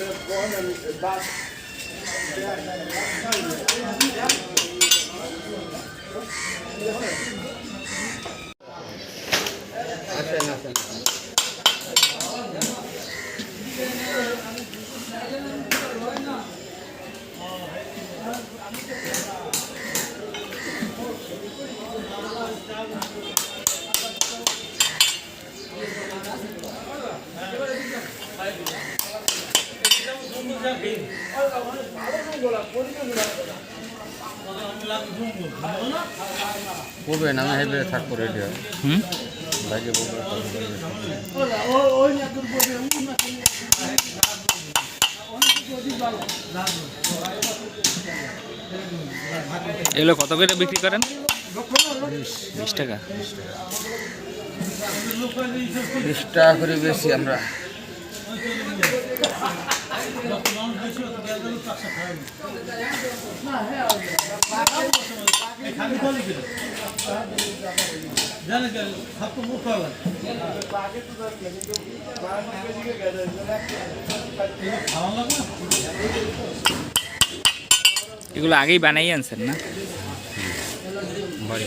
Äh, vorne mit Bad. বলবেন আমি হেবে থাকব রেডি হুম? ভাইকে এগুলো কত করে বিক্রি করেন? বিশ টাকা। বিশ টাকা করে বেশি আমরা। এগুলো আগেই বানাই আনছেন না? বাড়ি